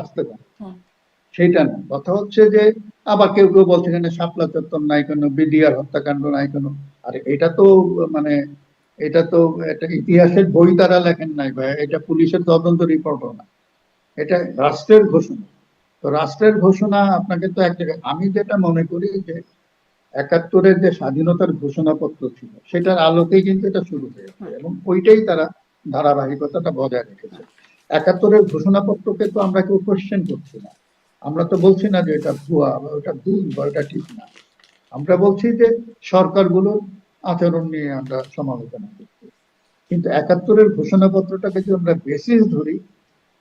আসতে পারে। সেইটা না। কথা হচ্ছে যে আবার কেউ কেউ বলছে এখানে শাপলা চত্বর নাই কেন বিডিআর হত্যাকাণ্ড নাই কেন। আর এটা তো মানে এটা তো একটা ইতিহাসের বই তারা লেখেন নাই ভাই। এটা পুলিশের তদন্ত রিপোর্টও না। এটা রাষ্ট্রের ঘোষণা। তো রাষ্ট্রের ঘোষণা আপনাকে তো এক জায়গায় আমি যেটা মনে করি যে একাত্তরের যে স্বাধীনতার ঘোষণাপত্র ছিল সেটার আলোকেই কিন্তু এটা শুরু হয়েছে এবং ওইটাই তারা ধারাবাহিকতাটা বজায় রেখেছে। একাত্তরের ঘোষণাপত্রকে তো আমরা কেউ কোশ্চেন করছি না। আমরা তো বলছি না যে এটা ভুয়া বা ওটা ভুল বা এটা ঠিক না। আমরা বলছি যে সরকারগুলোর আচরণ নিয়ে আমরা সমালোচনা করছি। কিন্তু একাত্তরের ঘোষণাপত্রটাকে যদি আমরা বেসিস ধরি,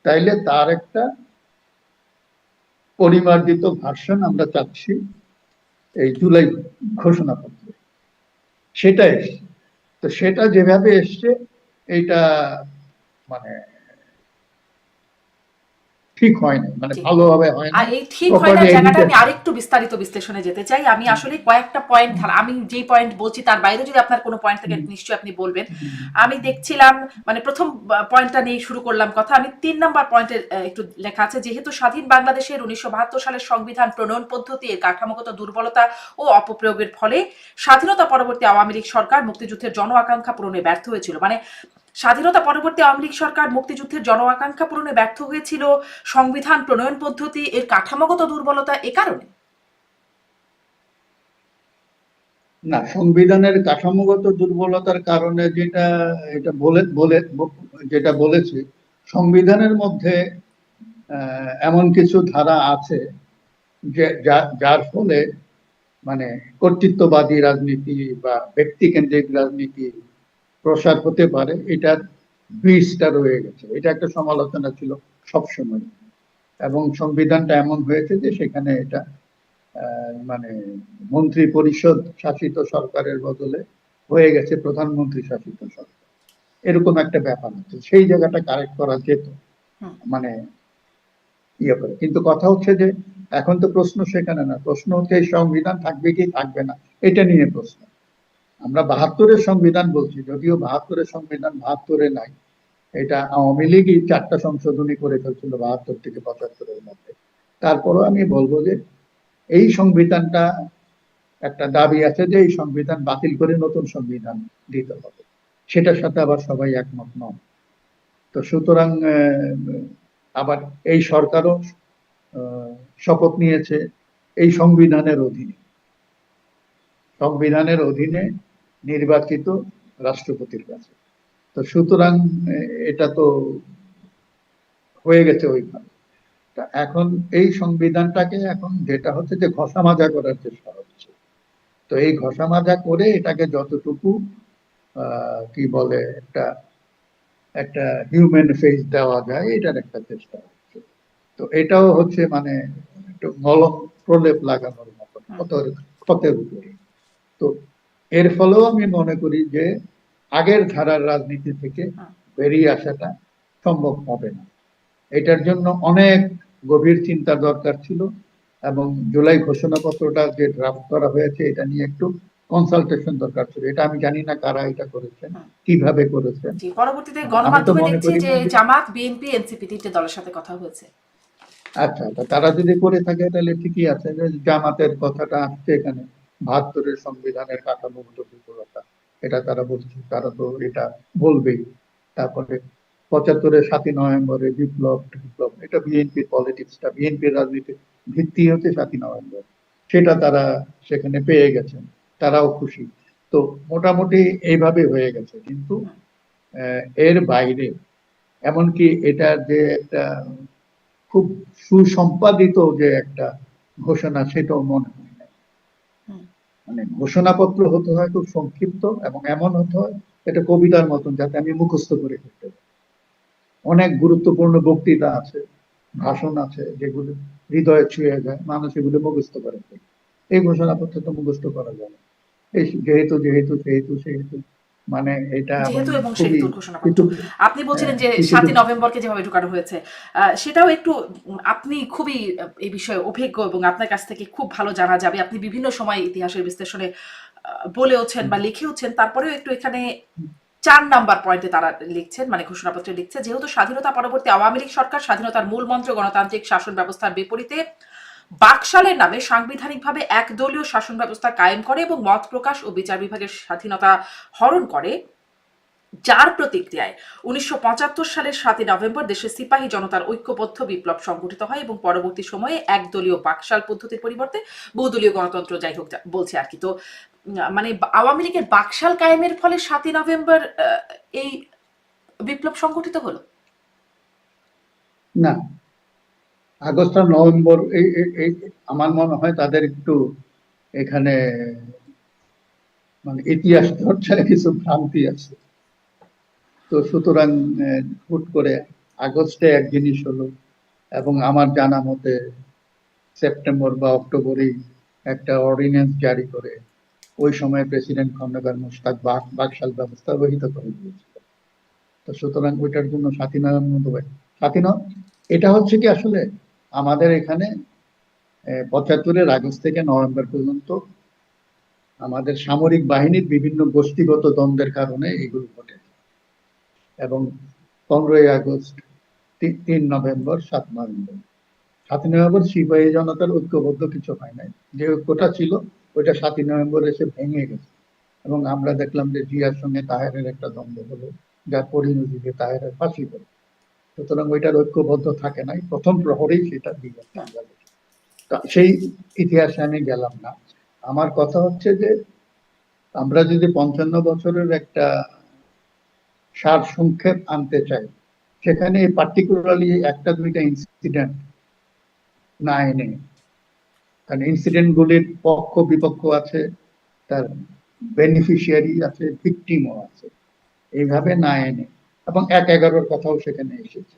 তাইলে তার একটা পরিমার্জিত ভার্সন আমরা চাচ্ছি এই জুলাই ঘোষণাপত্রে। সেটা এসছে। তো সেটা যেভাবে এসছে, এইটা মানে ঠিক হয় না মানে ভালোভাবে হয় না আর এই ঠিক হয় না জায়গাটা আমি আরেকটু বিস্তারিত বিশ্লেষণে যেতে চাই। আমি আসলে কয়েকটা পয়েন্ট আমি যেই পয়েন্ট বলছি তার বাইরে যদি আপনার কোনো পয়েন্ট থেকে নিশ্চয়ই আপনি বলবেন। আমি দেখছিলাম মানে প্রথম পয়েন্টটা নিয়ে শুরু করলাম কথা। আমি তিন নাম্বার পয়েন্টে একটু লেখা আছে যেহেতু স্বাধীন বাংলাদেশের উনিশশো বাহাত্তর সালের সংবিধান প্রণয়ন পদ্ধতি এর কাঠামোগত দুর্বলতা ও অপপ্রয়োগের ফলে স্বাধীনতা পরবর্তী আওয়ামী লীগ সরকার মুক্তিযুদ্ধের জন আকাঙ্ক্ষা পূরণে ব্যর্থ হয়েছিল। মানে স্বাধীনতা পরবর্তী আওয়ামী সরকার মুক্তিযুদ্ধের জন আকাঙ্ক্ষা পূরণে ব্যর্থ হয়েছিল। সংবিধান প্রণয়ন পদ্ধতি, এর কাঠামোগত দুর্বলতা এ কারণে। না, সংবিধানের কাঠামোগত দুর্বলতার কারণে যেটা, এটা বলে বলে, যেটা বলেছি, সংবিধানের মধ্যে এমন কিছু ধারা আছে যা- যার ফলে মানে কর্তৃত্ববাদী রাজনীতি বা ব্যক্তিকেন্দ্রিক রাজনীতি প্রসার হতে পারে এটার বীজটা রয়ে গেছে। এটা একটা সমালোচনা ছিল সবসময়। এবং সংবিধানটা এমন হয়েছে যে সেখানে এটা আহ, মানে মন্ত্রী পরিষদ শাসিত সরকারের বদলে হয়ে গেছে প্রধানমন্ত্রী শাসিত সরকার। এরকম একটা ব্যাপার আছে। সেই জায়গাটা কারেক্ট করা যেত। মানে ইয়ে করে। কিন্তু কথা হচ্ছে যে এখন তো প্রশ্ন সেখানে না। প্রশ্ন হচ্ছে এই সংবিধান থাকবে কি থাকবে না? এটা নিয়ে প্রশ্ন। আমরা বাহাত্তরের সংবিধান বলছি, যদিও বাহাত্তরের সংবিধান বাহাত্তরে নাই। এটা আওয়ামী লীগই চারটা সংশোধনী করে ফেলছিল বাহাত্তর থেকে পঁচাত্তরের মধ্যে। তারপরও আমি বলব যে এই সংবিধানটা একটা দাবি আছে যে এই সংবিধান বাতিল করে নতুন সংবিধান দিতে হবে। সেটার সাথে আবার সবাই একমত নন। তো সুতরাং আবার এই সরকারও শপথ নিয়েছে এই সংবিধানের অধীনে। সংবিধানের অধীনে নির্বাচিত রাষ্ট্রপতির কাছে। তো সুতরাং এটা তো হয়ে গেছে ওইভাবে। তা এখন এই সংবিধানটাকে এখন যেটা হচ্ছে যে ঘষা মাজা করার চেষ্টা হচ্ছে তো এই ঘষা মাজা করে এটাকে যতটুকু আহ, কি বলে একটা একটা হিউম্যান ফেস দেওয়া যায় এটার একটা চেষ্টা হচ্ছে। তো এটাও হচ্ছে মানে একটু মলম প্রলেপ লাগানোর মতো ক্ষতের ক্ষতের উপরে। তো এর ফলেও আমি মনে করি যে আগের ধারার রাজনীতি থেকে বেরিয়ে আসাটা সম্ভব হবে না। এটার জন্য অনেক গভীর চিন্তা দরকার ছিল এবং জুলাই ঘোষণাপত্রটা যে ড্রাফট করা হয়েছে এটা নিয়ে একটু কনসালটেশন দরকার ছিল। এটা আমি জানি না কারা এটা করেছেন কীভাবে করেছেন। পরবর্তীতে গণমাধ্যমে দেখছি যে জামাত বিএনপি এনসিপি তিনটে দলের সাথে কথা হয়েছে। আচ্ছা তারা যদি করে থাকে তাহলে ঠিকই আছে। জামাতের কথাটা আসছে এখানে। বাহাত্তরের সংবিধানের কাঠামোগত দুর্বলতা এটা তারা বলছে, তারা তো এটা বলবেই। তারপরে পঁচাত্তরের সাতই নভেম্বরে বিপ্লব বিপ্লব, এটা বিএনপির পলিটিক্সটা বিএনপির রাজনীতির ভিত্তি হচ্ছে সাতই নভেম্বর। সেটা তারা সেখানে পেয়ে গেছেন, তারাও খুশি। তো মোটামুটি এইভাবে হয়ে গেছে। কিন্তু এর বাইরে, এমনকি এটা যে একটা খুব সুসম্পাদিত যে একটা ঘোষণা, সেটাও মনে হয়। মানে ঘোষণাপত্র হতে হয় খুব সংক্ষিপ্ত এবং এমন হতে হয় এটা কবিতার মতন যাতে আমি মুখস্থ করে ফেলতে অনেক গুরুত্বপূর্ণ বক্তৃতা আছে, ভাষণ আছে যেগুলো হৃদয়ে ছুঁয়ে যায়, মানুষ এগুলো মুখস্থ করে। ফেলে এই ঘোষণাপত্র তো মুখস্থ করা যায় না। এই যেহেতু যেহেতু সেহেতু সেহেতু মানে এটা যেহেতু এবং কিন্তু আপনি বলছিলেন যে সাতই নভেম্বরকে যেভাবে ঢুকানো হয়েছে সেটাও একটু আপনি খুবই এই বিষয়ে অভিজ্ঞ এবং আপনার কাছ থেকে খুব ভালো জানা যাবে। আপনি বিভিন্ন সময় ইতিহাসের বিশ্লেষণে বলেওছেন বা লিখেওছেন তারপরেও একটু এখানে চার নাম্বার পয়েন্টে তারা লিখছেন মানে ঘোষণাপত্রে লিখছে যেহেতু স্বাধীনতা পরবর্তী আওয়ামী লীগ সরকার স্বাধীনতার মূল মন্ত্র গণতান্ত্রিক শাসন ব্যবস্থার বিপরীতে বাকশালের নামে সাংবিধানিকভাবে একদলীয় শাসন ব্যবস্থা কায়েম করে এবং মত প্রকাশ ও বিচার বিভাগের স্বাধীনতা হরণ করে, যার প্রতিক্রিয়ায় উনিশশো পঁচাত্তর সালের সাতই নভেম্বর দেশের সিপাহী জনতার ঐক্যবদ্ধ বিপ্লব সংগঠিত হয় এবং পরবর্তী সময়ে একদলীয় বাকশাল পদ্ধতির পরিবর্তে বহুদলীয় গণতন্ত্র, যাই হোক বলছে আর কি। তো মানে আওয়ামী লীগের বাকশাল কায়েমের ফলে সাতই নভেম্বর এই বিপ্লব সংগঠিত হলো? না। আগস্ট আর নভেম্বর এই আমার মনে হয় তাদের একটু এখানে মানে ইতিহাস চর্চায় কিছু ভ্রান্তি আছে। তো সুতরাং হুট করে আগস্টে এক জিনিস হলো এবং আমার জানা মতে সেপ্টেম্বর বা অক্টোবরেই একটা অর্ডিন্যান্স জারি করে ওই সময় প্রেসিডেন্ট খন্দকার মুশতাক বাক, বাকশাল ব্যবস্থা রহিত করে দিয়েছিল। তো সুতরাং ওইটার জন্য সাতই নভেম্বর সাতই নভ এটা হচ্ছে কি আসলে আমাদের এখানে পঁচাত্তরের আগস্ট থেকে নভেম্বর পর্যন্ত আমাদের সামরিক বাহিনীর বিভিন্ন গোষ্ঠীগত দ্বন্দ্বের কারণে এগুলো ঘটে এবং পনেরোই আগস্ট তিন নভেম্বর, সাত নভেম্বর। সাতই নভেম্বর সিপাহী জনতার ঐক্যবদ্ধ কিছু হয় নাই। যে ঐক্যটা ছিল, ওইটা সাতই নভেম্বর এসে ভেঙে গেছে। এবং আমরা দেখলাম যে জিয়ার সঙ্গে তাহেরের একটা দ্বন্দ্ব হলো যার পরিণতিতে তাহেরের ফাঁসি হলো। সুতরাং ওইটার ঐক্যবদ্ধ থাকে নাই। প্রথম প্রহরেই সেটা দিয়ে সেই ইতিহাসে আমি গেলাম না। আমার কথা হচ্ছে যে আমরা যদি পঞ্চান্ন বছরের একটা সার সংক্ষেপ আনতে চাই, সেখানে পার্টিকুলারলি একটা দুইটা ইনসিডেন্ট না এনে, কারণ ইনসিডেন্ট গুলির পক্ষ বিপক্ষ আছে, তার বেনিফিশিয়ারি আছে ভিকটিমও আছে। এইভাবে না এনে এবং এক এগারোর কথাও সেখানে এসেছে।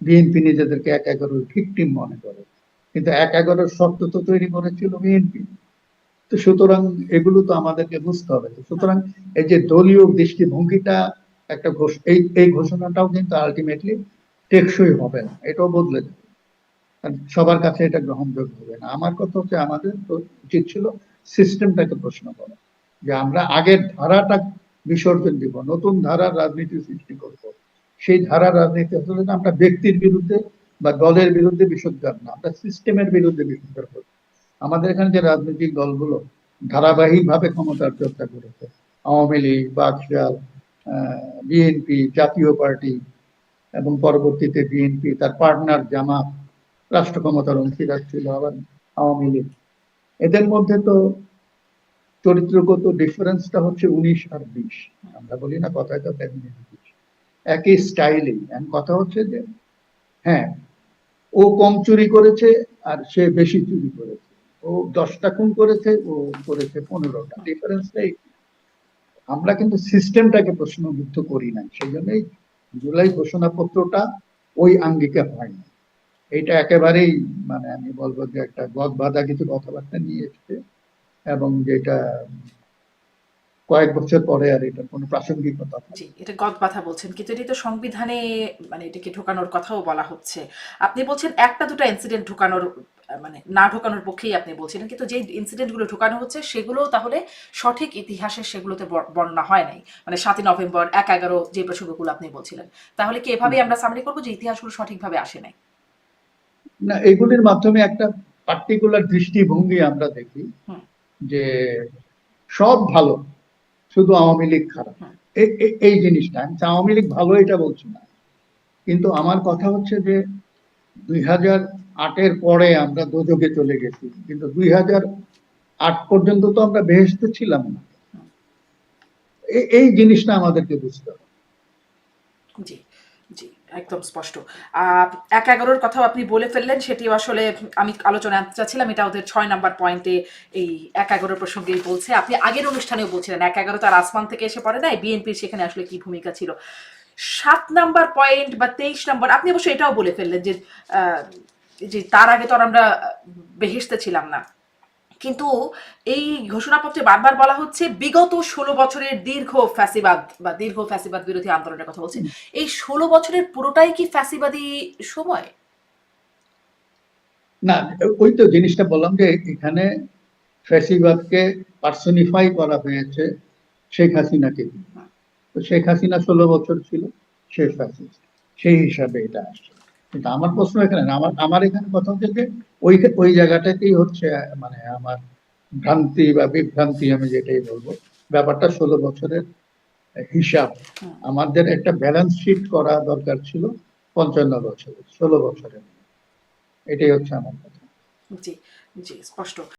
বিএনপি নিজেদেরকে এক এগারোর ভিকটিম মনে করে। কিন্তু এক এগারোর শর্ত তো তৈরি করেছিল বিএনপি তো সুতরাং এগুলো তো আমাদেরকে বুঝতে হবে। সুতরাং এই যে দলীয় দৃষ্টিভঙ্গিটা একটা এই এই ঘোষণাটাও কিন্তু আলটিমেটলি টেকসই হবে না। এটাও বদলে যাবে। সবার কাছে এটা গ্রহণযোগ্য হবে না। আমার কথা হচ্ছে আমাদের তো উচিত ছিল সিস্টেমটাকে প্রশ্ন করা। যে আমরা আগের ধারাটা বিসর্জন দিব, নতুন ধারার রাজনীতি সৃষ্টি করব। সেই ধারা রাজনীতি না আমরা ব্যক্তির বিরুদ্ধে বা দলের বিরুদ্ধে বিসর্জন না, আমরা সিস্টেমের বিরুদ্ধে বিসর্জন করব আমাদের এখানে যে রাজনৈতিক দলগুলো ধারাবাহিকভাবে ক্ষমতার চর্চা করেছে, আওয়ামী লীগ, বাকশাল বিএনপি, জাতীয় পার্টি এবং পরবর্তীতে বিএনপি, তার পার্টনার জামাত, রাষ্ট্র ক্ষমতার অংশীদার ছিল আবার আওয়ামী লীগ। এদের মধ্যে তো চরিত্রগত ডিফারেন্সটা হচ্ছে উনিশ আর বিশ। আমরা বলি না, কথায় কথায় একই স্টাইলেই কথা হচ্ছে যে হ্যাঁ ও কম চুরি করেছে আর সে বেশি চুরি করেছে। ও দশটা খুন করেছে, ও করেছে পনেরোটা। ডিফারেন্স নেই। আমরা কিন্তু সিস্টেমটাকে প্রশ্নবিদ্ধ করি না সেই জন্যই জুলাই ঘোষণাপত্রটা ওই আঙ্গিকে হয় না এটা একেবারেই মানে আমি বলব যে একটা গদ বাঁধা কিছু কথাবার্তা নিয়ে এসছে এবং যেটা কয়েক বছর পরে আর এটা কোনো প্রাসঙ্গিকতা জি এটা গদ কথা বলছেন কিন্তু এটি তো সংবিধানে মানে এটাকে ঢোকানোর কথাও বলা হচ্ছে। আপনি বলছেন একটা দুটো ইনসিডেন্ট ঢোকানোর মানে না ঢোকানোর পক্ষেই আপনি বলছিলেন কিন্তু যে ইনসিডেন্টগুলো ঢোকানো হচ্ছে সেগুলো তাহলে সঠিক ইতিহাসে সেগুলোতে বর- বর্ণনা হয় নাই। মানে সাতই নভেম্বর এক এগারো যে প্রসঙ্গগুলো আপনি বলছিলেন। তাহলে কি এভাবেই আমরা সামনে করব যে ইতিহাসগুলো সঠিকভাবে আসে নাই? না এগুলির মাধ্যমে একটা পার্টিকুলার দৃষ্টিভঙ্গি আমরা দেখি। যে সব ভালো। শুধু আওয়ামী লীগ খারাপ। এ- এই জিনিসটা আমি আওয়ামী লীগ ভালো এটা বলছি না। কিন্তু আমার কথা হচ্ছে যে দুই হাজার আটের পরে আমরা দোজকে চলে গেছি। কিন্তু দুই হাজার আট পর্যন্ত তো আমরা বেহেস্তে ছিলাম না। এ- এই জিনিসটা আমাদেরকে বুঝতে হবে। জি। একদম স্পষ্ট। এক এগারোর কথাও আপনি বলে ফেললেন সেটিও আসলে আমি আলোচনা আনতে চাচ্ছিলাম, এটা ওদের ছয় নাম্বার পয়েন্টে এই এক এগারোর প্রসঙ্গেই বলছে। আপনি আগের অনুষ্ঠানেও বলছিলেন, এক এগারো তার আসমান থেকে এসে পড়ে নাই বিএনপির সেখানে আসলে কি ভূমিকা ছিল? সাত নাম্বার পয়েন্ট বা তেইশ নাম্বার, আপনি অবশ্য এটাও বলে ফেললেন যে যে তার আগে তো আমরা বেহেসতে ছিলাম না। কিন্তু এই ঘোষণাপত্রে বারবার বলা হচ্ছে বিগত ষোলো বছরের দীর্ঘ ফ্যাসিবাদ বা দীর্ঘ ফ্যাসিবাদ বিরোধী আন্দোলনের কথা বলছে। এই ষোলো বছরের পুরোটাই কি ফ্যাসিবাদী সময়? না ওই তো জিনিসটা বললাম যে এখানে ফ্যাসিবাদকে পার্সনিফাই করা হয়েছে শেখ হাসিনাকে। তো শেখ হাসিনা ষোলো বছর ছিল শেষ ফ্যাসিস্ট। সেই হিসাবে এটা আসছে। কিন্তু আমার প্রশ্ন এখানে আমার আমার এখানে কথা হচ্ছে যে ওই ওই জায়গাটাতেই হচ্ছে মানে আমার ভ্রান্তি বা বিভ্রান্তি আমি যেটাই বলব ব্যাপারটা ষোলো বছরের হিসাব। আমাদের একটা ব্যালেন্স শিট করা দরকার ছিল পঞ্চান্ন বছরের ষোলো বছরের। এটাই হচ্ছে আমার কথা। জি জি স্পষ্ট।